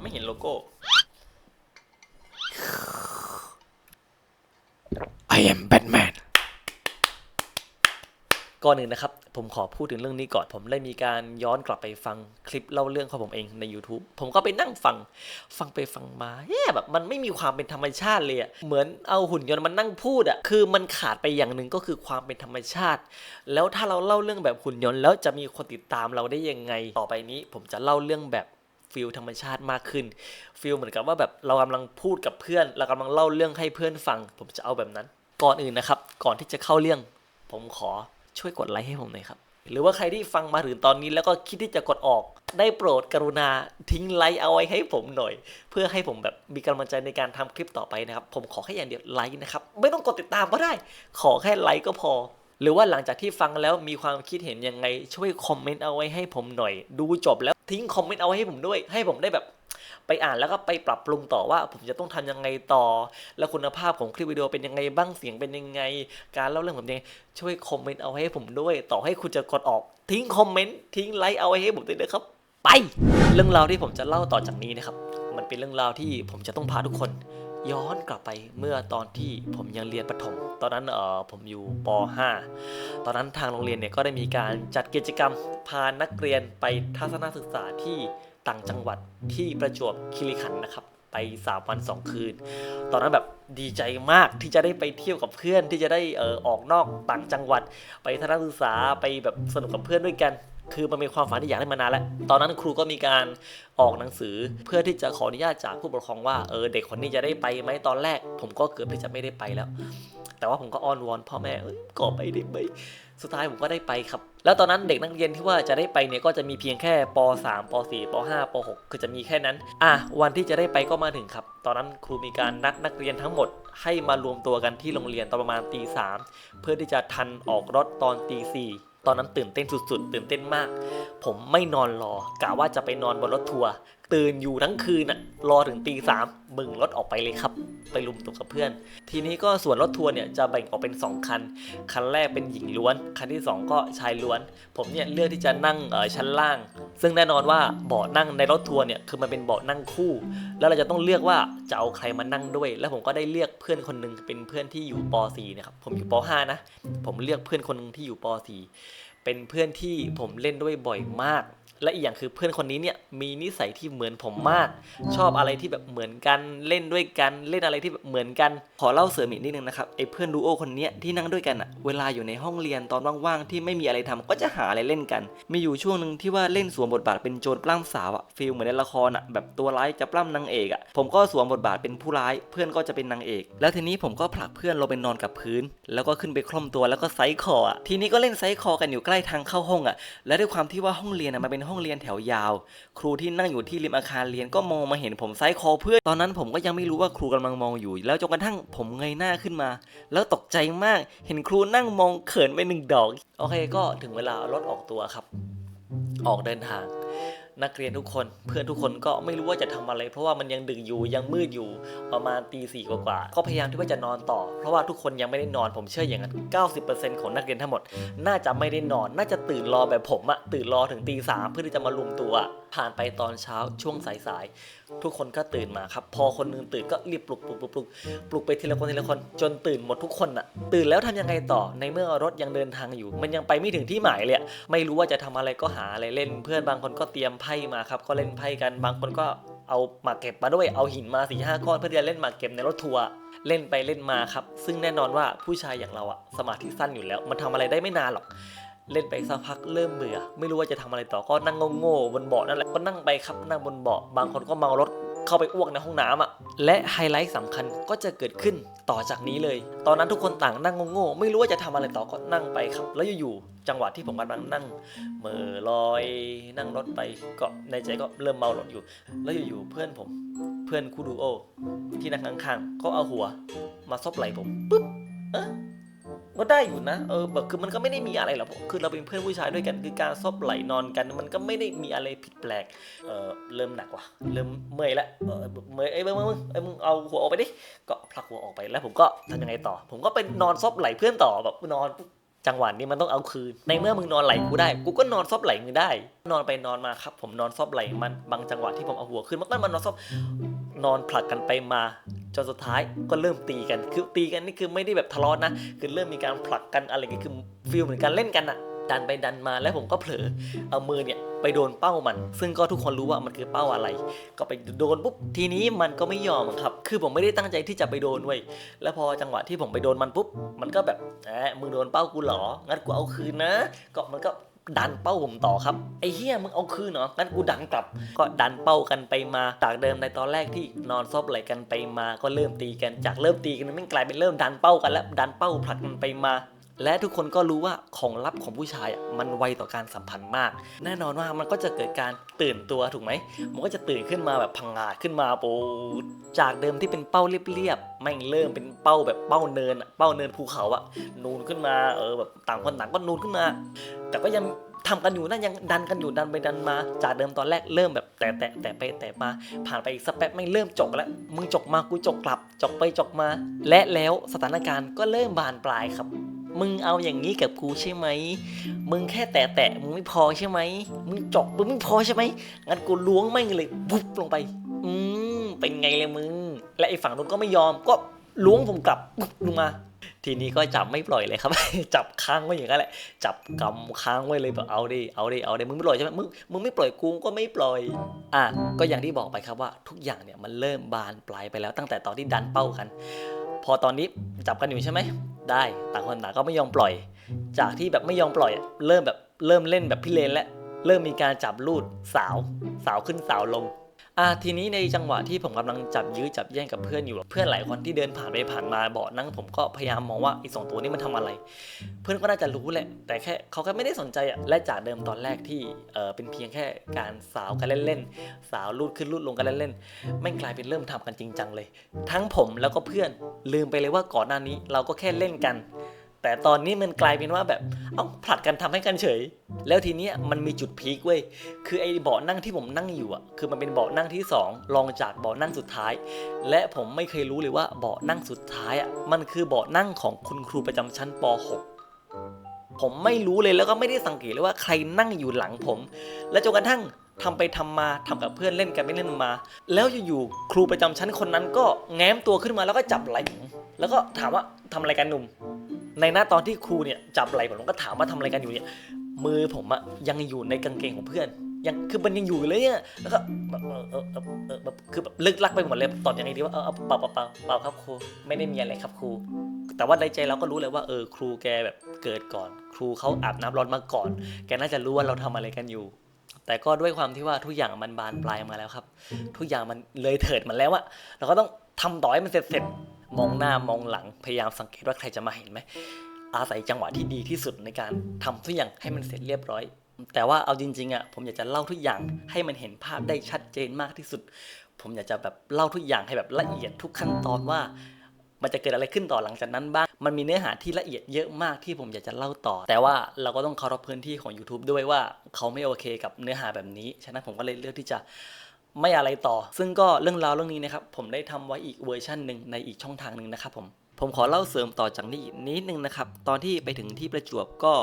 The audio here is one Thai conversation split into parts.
ไม่เห็นโลโก้ I am Batman ก่อนหนึ่งนะครับ ผมขอพูดถึงเรื่องนี้ก่อน ผมได้มีการย้อนกลับไปฟังคลิปเล่าเรื่องของผมเองใน YouTube ผมก็ไปนั่งฟัง ฟังไปฟังมาแย่แบบมันไม่มีความเป็นธรรมชาติเลยอะเหมือนเอาหุ่นยนต์มันนั่งพูดอะคือมันขาดไปอย่างหนึ่งก็คือความเป็นธรรมชาติ แล้วถ้าเราเล่าเรื่องแบบหุ่นยนต์แล้วจะมีคนติดตามเราได้ยังไง ต่อไปนี้ ผมจะเล่าเรื่องแบบ ฟิลธรรมชาติมากขึ้นฟิลเหมือนกับว่าแบบเรากำลังพูดกับเพื่อน เรากำลังเล่าเรื่องให้เพื่อนฟัง ผมจะเอาแบบนั้น ก่อนอื่นนะครับ ก่อนที่จะเข้าเรื่อง ผมขอช่วยกดไลค์ให้ผมหน่อยครับ หรือว่าใครที่ฟังมาถึงตอนนี้แล้วก็คิดที่จะกดออก ได้โปรดกรุณาทิ้งไลค์เอาไว้ให้ผมหน่อย เพื่อให้ผมแบบมีกำลังใจในการทำคลิปต่อไปนะครับ ผมขอแค่อย่างเดียวไลค์นะครับ ไม่ต้องกดติดตามก็ได้ ขอแค่ไลค์ก็พอหรือว่าหลังจากที่ฟังแล้วมีความคิดเห็นยังไง ช่วยคอมเมนต์เอาไว้ให้ผมหน่อย ดูจบแล้ว ทิ้งคอมเมนต์เอาไว้ให้ผมด้วย ให้ผมได้แบบไปอ่านแล้วก็ไปปรับปรุงต่อว่าผมจะต้องทำยังไงต่อ แล้วคุณภาพของคลิปวิดีโอเป็นยังไงบ้างเสียงเป็นยังไง การเล่าเรื่องผมยังไงช่วยคอมเมนต์เอาไว้ให้ผมด้วย ต่อให้คุณจะกดออกทิ้งคอมเมนต์ทิ้งไลค์เอาไว้ให้ผมด้วยนะครับ ไป เรื่องราวที่ผมจะเล่าต่อจากนี้นะครับ มันเป็นเรื่องราวที่ผมจะต้องพาทุกคน ย้อนกลับไปเมื่อตอนที่ผมยังเรียนประถม ตอนนั้นเออผมอยู่ป .5 ตอนนั้นทางโรงเรียนเนี่ยก็ได้มีการจัดกิจกรรมพานักเรียนไปทัศนศึกษาที่ต่างจังหวัดที่ประจวบคีรีขันธ์นะครับ ไป 3 วัน 2 คืน ตอนนั้นแบบดีใจมากที่จะได้ไปเที่ยวกับเพื่อนที่จะได้เออออกนอกต่างจังหวัด ไปทัศนศึกษาไปแบบสนุกกับเพื่อนด้วยกัน คือมันเป็นความฝันที่อยากได้มานานแล้ว ตอนนั้นครูก็มีการออกหนังสือเพื่อที่จะขออนุญาตจากผู้ปกครองว่าเออเด็กคนนี้จะได้ไปไหมตอนแรก ผมก็เกือบที่จะไม่ได้ไปแล้ว แต่ว่าผมก็อ้อนวอนพ่อแม่เอ้ยก็ไปได้ไหมสุดท้ายผมก็ได้ไปครับ แล้วตอนนั้นเด็กนักเรียนที่ว่าจะได้ไปเนี่ยก็จะมีเพียงแค่ป .3 ป .4 ป .5 ป .6 คือจะมีแค่นั้น อะวันที่จะได้ไปก็มาถึงครับ ตอนนั้นครูมีการนัดนักเรียนทั้งหมด ให้มารวมตัวกันที่โรงเรียนตอนประมาณตีสามเพื่อที่จะทันออกรถตอนตีสี่ ตอนนั้นตื่นเต้นสุดๆ ตื่นเต้นมาก ผมไม่นอนรอกะว่าจะไปนอนบนรถทัวร์ ตื่นอยู่ทั้งคืนน่ะรอถึงตีสามมึงรถออกไปเลยครับ ไปลุมตุกกับเพื่อน ทีนี้ก็ส่วนรถทัวร์เนี่ยจะแบ่งออกเป็น 2 คัน คันแรกเป็นหญิงล้วน คันที่ 2 ก็ชายล้วน ผมเนี่ยเลือกที่จะนั่งเออชั้นล่าง ซึ่งแน่นอนว่าเบาะนั่งในรถทัวร์เนี่ยคือมันเป็นเบาะนั่งคู่ แล้วเราจะต้องเลือกว่าจะเอาใครมานั่งด้วย แล้วผมก็ได้เลือกเพื่อนคนหนึงเป็นเพื่อนที่อยู่ป .4 นะครับผมอยู่ป .5 นะผมเลือกเพื่อนคนหนึงที่อยู่ป .4 เป็นเพื่อนที่ผมเล่นด้วยบ่อยมาก และอีกอย่างคือเพื่อนคนนี้เนี่ยมีนิสัยที่เหมือนผมมาก ชอบอะไรที่แบบเหมือนกันเล่นด้วยกันเล่นอะไรที่แบบเหมือนกัน ขอเล่าเสริมอีกนิดนึงนะครับไอ้เพื่อนดูโอคนนี้ที่นั่งด้วยกันอะเวลาอยู่ในห้องเรียนตอนว่างๆที่ไม่มีอะไรทำก็จะหาอะไรเล่นกัน มีอยู่ช่วงหนึ่งที่ว่าเล่นสวมบทบาทเป็นโจรปล้ำสาวอะฟีลเหมือนในละครอะแบบตัวร้ายจะปล้ำนางเอกอะผมก็สวมบทบาทเป็นผู้ร้าย เพื่อนก็จะเป็นนางเอก แล้วทีนี้ผมก็ผลักเพื่อนลงไปนอนกับพื้น แล้วก็ขึ้นไปคล่อมตัวแล้วก็ไซส์คออะทีนี้ก็เล่นไซส์คอกันอยู่ใกล้ทางเข้าห้องอะและด้วยความที่ว่าห้องเรียนอะมันเป็นห้องเรียนแถวยาว ครูที่นั่งอยู่ที่ริมอาคารเรียนก็มองมาเห็นผมไซส์คอเพื่อนตอนนั้นผมก็ยังไม่รู้ว่าครูกำลังมองอยู่ แล้วจนกระทั่งผมเงยหน้าขึ้นมา แล้วตกใจมากเห็นครูนั่งมองเขินไปหนึ่งดอก โอเคก็ถึงเวลารถออกตัวครับ ออกเดินทาง นักเรียนทุกคน เพื่อนทุกคนก็ไม่รู้ว่าจะทำอะไร เพราะว่ามันยังดึกอยู่ยังมืดอยู่ประมาณตีสี่กว่าๆก็พยายามที่ว่าจะนอนต่อ เพราะว่าทุกคนยังไม่ได้นอนผมเชื่ออย่างนั้น 90%ของนักเรียนทั้งหมด น่าจะไม่ได้นอน น่าจะตื่นรอแบบผมอะตื่นรอถึงตีสามเพื่อที่จะมารวมตัวผ่านไปตอนเช้าช่วงสายๆทุกคนก็ตื่นมาครับ พอคนหนึงตื่นก็รีบปลุกปลุกปลุกปลุกปลุกไปทีละคนทีละคน จนตื่นหมดทุกคนอะตื่นแล้วทำยังไงต่อในเมื่อรถยังเดินทางอยู่ มันยังไปไม่ถึงที่หมายเลยไม่รู้ว่าจะทำอะไรก็หาอะไรเล่น เพื่อนบางคนก็เตรียมไพ่มาครับก็เล่นไพ่กันบางคนก็เอาหมากเก็บมาด้วยเอาหินมาสี่ห้าก้อนเพื่อที่จะเล่นหมากเก็บในรถทัวร์เล่นไปเล่นมาครับ ซึ่งแน่นอนว่าผู้ชายอย่างเราอะสมาธิสั้นอยู่แล้ว มันทำอะไรได้ไม่นานหรอก เล่นไปสักพักเริ่มเบื่อ ไม่รู้ว่าจะทำอะไรต่อก็นั่งโง่ๆบนเบาะนั่นแหละก็นั่งไปครับนั่งบนเบาะบางคนก็เมารถ เข้าไปอ้วกในห้องน้ำอะและไฮไลท์สำคัญก็จะเกิดขึ้นต่อจากนี้เลย ตอนนั้นทุกคนต่างนั่งโง่ๆไม่รู้ว่าจะทำอะไรต่อก็นั่งไปครับ แล้วอยู่ๆจังหวะที่ผมกำลังนั่งเม่อลอยนั่งรถไปก็ในใจก็เริ่มเมารถอยู่ แล้วอยู่ๆเพื่อนผม เพื่อนคู่ดูโอที่นั่งข้างๆก็เอาหัวมาซบไหล่ผมปุ๊บเอะ ก็ได้อยู่นะ เออแบบคือมันก็ไม่ได้มีอะไรหรอกคือเราเป็นเพื่อนผู้ชายด้วยกัน คือการซบไหล่นอนกัน มันก็ไม่ได้มีอะไรผิดแปลก เออเริ่มหนักว่ะ เริ่มเมื่อยละเออเมื่อยไอ้มึงมึงไอ้ยมึงเอาหัวออกไปดิ ก็ผลักหัวออกไปแล้วผมก็ทำยังไงต่อ ผมก็เป็นนอนซบไหล่เพื่อนต่อแบบนอนจังหวะนี้มันต้องเอาคืน ในเมื่อมึงนอนไหลกูได้ กูก็นอนซอบไหลมึงได้ นอนไปนอนมาครับ ผมนอนซอบไหลมัน บางจังหวะที่ผมเอาหัวขึ้นมันก็มันนอนซอบนอนผลักกันไปมา จนสุดท้ายก็เริ่มตีกัน คือตีกันนี่คือไม่ได้แบบทะเลาะนะ คือเริ่มมีการผลักกันอะไรก็คือฟีลเหมือนการเล่นกันอะดันไปดันมาแล้วผมก็เผลอเอามือเนี่ยไปโดนเป้ามัน ซึ่งก็ทุกคนรู้ว่ามันคือเป้าอะไร ก็ไปโดนปุ๊บทีนี้มันก็ไม่ยอมครับ คือผมไม่ได้ตั้งใจที่จะไปโดนเว้ยแล้วพอจังหวะที่ผมไปโดนมันปุ๊บมันก็แบบแหมมึงโดนเป้ากูเหรองั้นกูเอาคืนนะ ก็มันก็ ดันเป้าผมต่อครับไอ้เฮียมึงเอาคืนเหรองั้นกูดันกลับ ก็ดันเป้ากันไปมาจากเดิมในตอนแรกที่นอนซบไหลกันไปมาก็เริ่มตีกันจากเริ่มตีกันมันกลายเป็นเริ่มดันเป้ากันแล้วดันเป้าผลักกันไปมา และทุกคนก็รู้ว่าของลับของผู้ชายมันไวต่อการสัมพันธ์มาก แน่นอนว่ามันก็จะเกิดการตื่นตัวถูกไหม มันก็จะตื่นขึ้นมาแบบพังงาดขึ้นมาปูดจากเดิมที่เป็นเป้าเรียบๆแม่งเริ่มเป็นเป้าแบบเป้าเนินเป้าเนินภูเขาอะนูนขึ้นมาเออแบบต่างคนต่างก็นูนขึ้นมา แต่ก็ยังทำกันอยู่นั่นยังดันกันอยู่ดันไปดันมา จากเดิมตอนแรกเริ่มแบบแต่แต่แต่ไปแต่มา ผ่านไปอีกสักแป๊บไม่งเริ่มจกแล้วมึงจกมากูจกกลับจกไปจกมา และแล้วสถานการณ์ก็เริ่มบานปลายครับ มึงเอาอย่างนี้กับกูใช่ไหม มึงแค่แตะแตะมึงไม่พอใช่ไหม มึงจกมึงไม่พอใช่ไหม งั้นกูล้วงแม่งเลยปุ๊บลงไป อืมเป็นไงเลยมึง และไอ้ฝั่งนู้นก็ไม่ยอม ก็ล้วงผมกลับปุ๊บลงมา ทีนี้ก็จับไม่ปล่อยเลยครับ จับค้างไว้อย่างนั้นแหละ จับกำค้างไว้เลยแบบเอาดิ เอาดิ เอาดิ มึงไม่ปล่อยใช่ไหมมึง มึงไม่ปล่อยกูก็ไม่ปล่อย อะ ก็อย่างที่บอกไปครับว่าทุกอย่างเนี่ยมันเริ่มบานปลายไปแล้วตั้งแต่ตอนที่ดันเป้ากัน พอตอนนี้จับกันอยู่ใช่ไหม ได้ต่างคนต่างก็ไม่ยอมปล่อย จากที่แบบไม่ยอมปล่อย เริ่มแบบเริ่มเล่นแบบพี่เลนแล้วเริ่มมีการจับลูดสาว สาวขึ้นสาวลง อะทีนี้ในจังหวะที่ผมกำลังจับยื้อจับแย่งกับเพื่อนอยู่ เพื่อนหลายคนที่เดินผ่านไปผ่านมาเบาะนั่งผมก็พยายามมองว่าอ้สองตัวนี้มันทำอะไร เพื่อนก็น่าจะรู้แหละ แต่แค่เขาก็ไม่ได้สนใจอะและจากเดิมตอนแรกที่เออเป็นเพียงแค่การสาวกันเล่นๆสาวลูดขึ้นลูดลงกันเล่นๆไม่กลายเป็นเริ่มทำกันจริงจังเลย ทั้งผมแล้วก็เพื่อนลืมไปเลยว่าก่อนหน้านี้เราก็แค่เล่นกัน แต่ตอนนี้มันกลายเป็นว่าแบบเอ้าผลัดกันทำให้กันเฉย แล้วทีเนี้ยมันมีจุดพีคเว้ยคือไอ้เบาะนั่งที่ผมนั่งอยู่อะคือมันเป็นเบาะนั่งที่สองรองจากเบาะนั่งสุดท้าย และผมไม่เคยรู้เลยว่าเบาะนั่งสุดท้ายอะมันคือเบาะนั่งของคุณครูประจำชั้นป .6 ผมไม่รู้เลยแล้วก็ไม่ได้สังเกตเลยว่าใครนั่งอยู่หลังผม และจนกระทั่งทำไปทำมาทำกับเพื่อนเล่นกันไม่เล่นมา แล้วอยู่ๆครูประจำชั้นคนนั้นก็แง้มตัวขึ้นมาแล้วก็จับไหล่ผมแล้วก็ถามว่าทำอะไรกันหนุ่ม ในหน้าตอนที่ครูเนี่ยจับไหล่ผมก็ถามว่าทำอะไรกันอยู่เนี่ยมือผมอะยังอยู่ในกางเกงของเพื่อนยังคือมันยังอยู่เลยเนี่ยแล้วก็แบบเออเออเออแบบคือแบบลึกลักไปหมดเลยตอบยังไงดีว่าเออเปล่าเปล่าเปล่าเปล่าครับครูไม่ได้มีอะไรครับครู แต่ว่าในใจเราก็รู้เลยว่าเออครูแกแบบเกิดก่อน ครูเขาอาบน้ำร้อนมาก่อน แกน่าจะรู้ว่าเราทำอะไรกันอยู่ แต่ก็ด้วยความที่ว่าทุกอย่างมันบานปลายมาแล้วครับ ทุกอย่างมันเลยเถิดมันแล้วอะเราก็ต้องทำต่อให้มันเสร็จเสร็จ มองหน้ามองหลังพยายามสังเกตว่าใครจะมาเห็นไหมอาศัยจังหวะที่ดีที่สุดในการทำทุกอย่างให้มันเสร็จเรียบร้อย แต่ว่าเอาจริงๆอะผมอยากจะเล่าทุกอย่างให้มันเห็นภาพได้ชัดเจนมากที่สุด ผมอยากจะแบบเล่าทุกอย่างให้แบบละเอียดทุกขั้นตอนว่ามันจะเกิดอะไรขึ้นต่อหลังจากนั้นบ้าง มันมีเนื้อหาที่ละเอียดเยอะมากที่ผมอยากจะเล่าต่อ แต่ว่าเราก็ต้องเคารพพื้นที่ของ YouTube ด้วยว่าเขาไม่โอเคกับเนื้อหาแบบนี้ ฉะนั้นผมก็เลยเลือกที่จะ ไม่อะไรต่อ ซึ่งก็เรื่องราวเรื่องนี้นะครับ ผมได้ทำไว้อีกเวอร์ชันหนึ่งในอีกช่องทางหนึ่งนะครับผมผมขอเล่าเสริมต่อจากนี้นิดนึงนะครับ ตอนที่ไปถึงที่ประจวบก็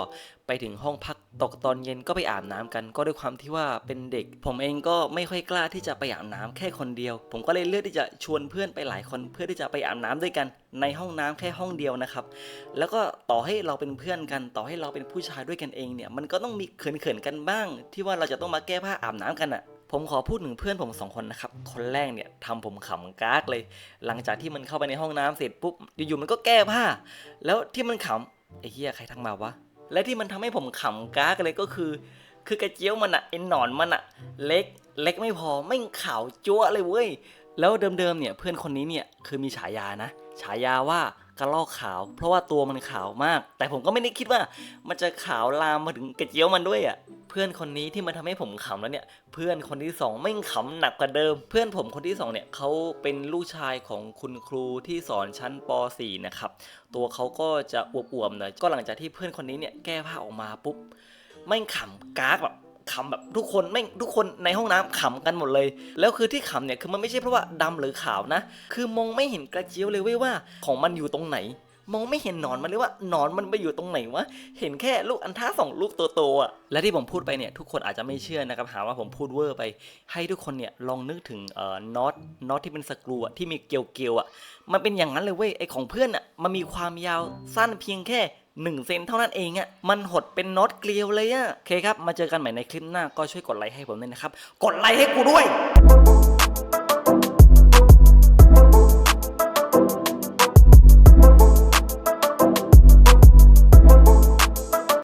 ไปถึงห้องพักตกตอนเย็นก็ไปอาบน้ำกัน ก็ด้วยความที่ว่าเป็นเด็ก ผมเองก็ไม่ค่อยกล้าที่จะไปอาบน้ำแค่คนเดียว ผมก็เลยเลือกที่จะชวนเพื่อนไปหลายคน เพื่อที่จะไปอาบน้ำด้วยกันในห้องน้ำแค่ห้องเดียวนะครับ แล้วก็ต่อให้เราเป็นเพื่อนกัน ต่อให้เราเป็นผู้ชายด้วยกันเองเนี่ย มันก็ต้องมีเขินๆกันบ้าง ที่ว่าเราจะต้องมาแก้ผ้าอาบน้ำกันอะ ผมขอพูดถึงเพื่อนผมสองคนนะครับ คนแรกเนี่ยทำผมขำกากเลย หลังจากที่มันเข้าไปในห้องน้ำเสร็จปุ๊บ อยู่ๆมันก็แก้ผ้า แล้วที่มันขำไอ้เหี้ยใครทักมาวะ และที่มันทำให้ผมขำกากเลยก็คือ คือกระเจียวมันอะไอ้หนอนมันอะเล็ก เล็กไม่พอไม่ขาวจั๊วเลยเว้ย แล้วเดิมๆเนี่ยเพื่อนคนนี้เนี่ยคือมีฉายานะ ฉายาว่ากระลอกขาว เพราะว่าตัวมันขาวมาก แต่ผมก็ไม่ได้คิดว่า มันจะขาวลามมาถึงกระเจียวมันด้วยอะ พื่อนคนนี้ที่มันทำให้ผมขำแล้วเนี่ย เพื่อนคนที่สองไม่งขำหนักกว่าเดิม เพื่อนผมคนที่สองเนี่ยเขาเป็นลูกชายของคุณครูที่สอนชั้นป .4 นะครับ ตัวเขาก็จะอวบๆหน่อยก็หลังจากที่เพื่อนคนนี้เนี่ยแก้ผ้าออกมาปุ๊บไม่งขำกากแบบขำแบบทุกคนไม่งทุกคนในห้องน้ำขำกันหมดเลย แล้วคือที่ขำเนี่ยคือมันไม่ใช่เพราะว่าดำหรือขาวนะ คือมองไม่เห็นกระเจียวเลยเว้ยว่าของมันอยู่ตรงไหน มองไม่เห็นหนอนมันเลยว่าหนอนมันไปอยู่ตรงไหนวะ เห็นแค่ลูกอันท้าสองลูกโตๆอะ และที่ผมพูดไปเนี่ยทุกคนอาจจะไม่เชื่อนะครับหาว่าผมพูดเวอร์ไป ให้ทุกคนเนี่ยลองนึกถึงเอ่อน็อตน็อตที่เป็นสกรูอะที่มีเกลียวเกลียวๆอะ มันเป็นอย่างนั้นเลยเว้ยไอของเพื่อนอะมันมีความยาวสั้นเพียงแค่1เซนเท่านั้นเองอะ มันหดเป็นน็อตเกลียวเลยอะโอเคครับ มาเจอกันใหม่ในคลิปหน้าก็ช่วยกดไลค์ให้ผมด้วยนะครับ กดไลค์ให้กูด้วย